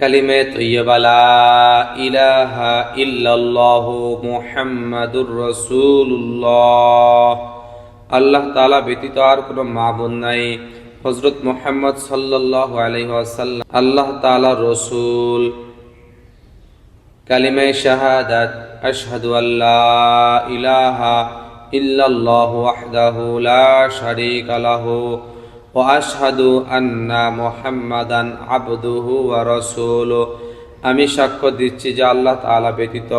কালিমে ইলাহা ইল্লাল্লাহ মুহাম্মাদুর আল্লাহ তাআলা ব্যতীত আর কোনো মাবুদ নাই। হযরত মুহাম্মদ ওয়াসাল্লাম, আল্লাহ তাআলা রসূল। কালিমে শাহাদাত, আশহাদু আল্লাহ ইলাহা ইল্লাল্লাহু ওয়াহদাহু লা শারীকা লাহু। আন্না মুহাম্মাদান আবদুহু ওয়া রাসূলুহু আমি সাক্ষ্য দিচ্ছি যে আল্লাহ তাআলা ব্যতীত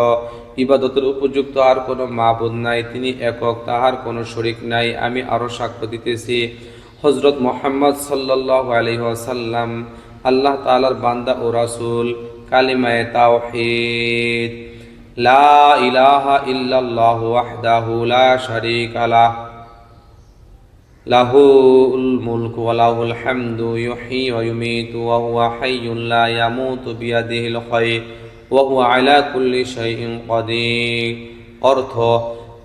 ইবাদতের উপযুক্ত আর কোনো মাবুদ নাই, তিনি একক, তাহার কোনো শরিক নাই। আমি আরও সাক্ষ্য দিতেছি হজরত মোহাম্মদ সাল্লাল্লাহু আলাইহি ওয়াসাল্লাম, আল্লাহ তাআলার বান্দা ও রাসূল, কালিমায়ে তাওহীদ। লা ইলাহা ইল্লাল্লাহু ওয়াহদাহু লা শারীকা লাহ। হামদু ইউহয়ি ওয়া ইউমীতু ওয়া হুয়া হাইয়্যুন লা ইয়ামুতু বিয়াদিহিল খায়র ওয়া হুয়া আলা কুল্লি শাইইন কাদির অর্থ,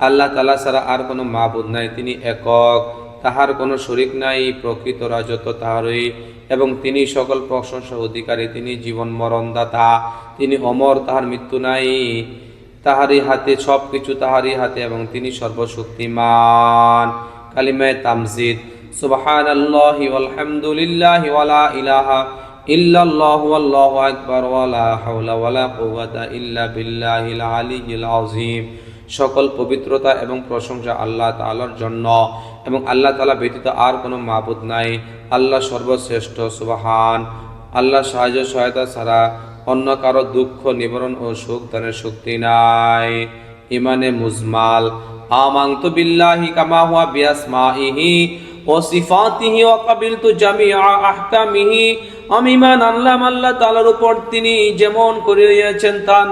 আল্লাহ তাআলা ছাড়া আর কোনো মাবুদ নাই, তিনি একক। তাহার কোনো শরিক নাই, প্রকৃত রাজত্ব তাহারই। এবং তিনি সকল প্রশংসা অধিকারী, তিনি জীবন মরণদাতা, তিনি অমর, তাহার মৃত্যু নাই। তাহারই হাতে সব কিছু তাহারই হাতে এবং তিনি সর্বশক্তিমান। কালিমায় তামজিদ। সুবহান আল্লাহি আলহামদুলিল্লাহি ওয়ালা ইলাহা ইল্লাল্লাহু আল্লাহু আকবার ওয়ালা হাওলা ওয়ালা কুওয়াতা ইল্লা বিল্লাহিল আলিয়্যিল আযীম। সকল পবিত্রতা এবং প্রশংসা আল্লাহ তাআলার জন্য এবং আল্লাহ তাআলা ব্যতীত আর কোনো মাবুদ নাই। আল্লাহ সর্বশ্রেষ্ঠ, সুবহান। আল্লাহ সাহায্য সহায়তা ছাড়া অন্য কারও দুঃখ, নিবারণ ও সুখ দানের শক্তি নাই। ইমানে মুজমাল। আমানতু বিল্লাহি কামা হুয়া সিফাতিহি কাবিলতু জামিআ আহকামিহি। আমি ইমান আনলাম আল্লাহ তাআলার উপর। তিনি যেমন তার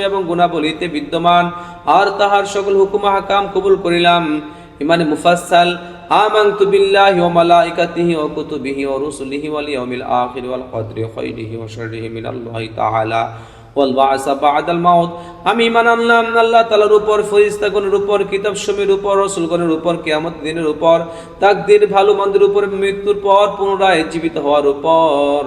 এবং গুণাবলীতে বিদ্যমান। আর তাহার সকল হুকুম হাকাম কবুল করিলাম। ইমানে মুফাসসাল, আমানতু বিল্লাহি ওয়া মালাইকাতিহি ওয়া কুতুবিহি ওয়া রুসুলিহি ওয়াল ইয়াউমিল আখির ওয়াল কদরি খাইরিহি ওয়া শাররিহি মিনাল্লাহি তাআলা। ওয়াল বা'সা বা'দাল মাউত। আমি ইমান আনলাম, আল্লাহ তালার উপর ফরিস্তাগণের উপর কিতাব সমীর উপর, রসুলগণের উপর, কেয়ামত দিনের উপর, তাকদির ভালো মন্দের উপর, মৃত্যুর পর পুনরায় জীবিত হওয়ার উপর।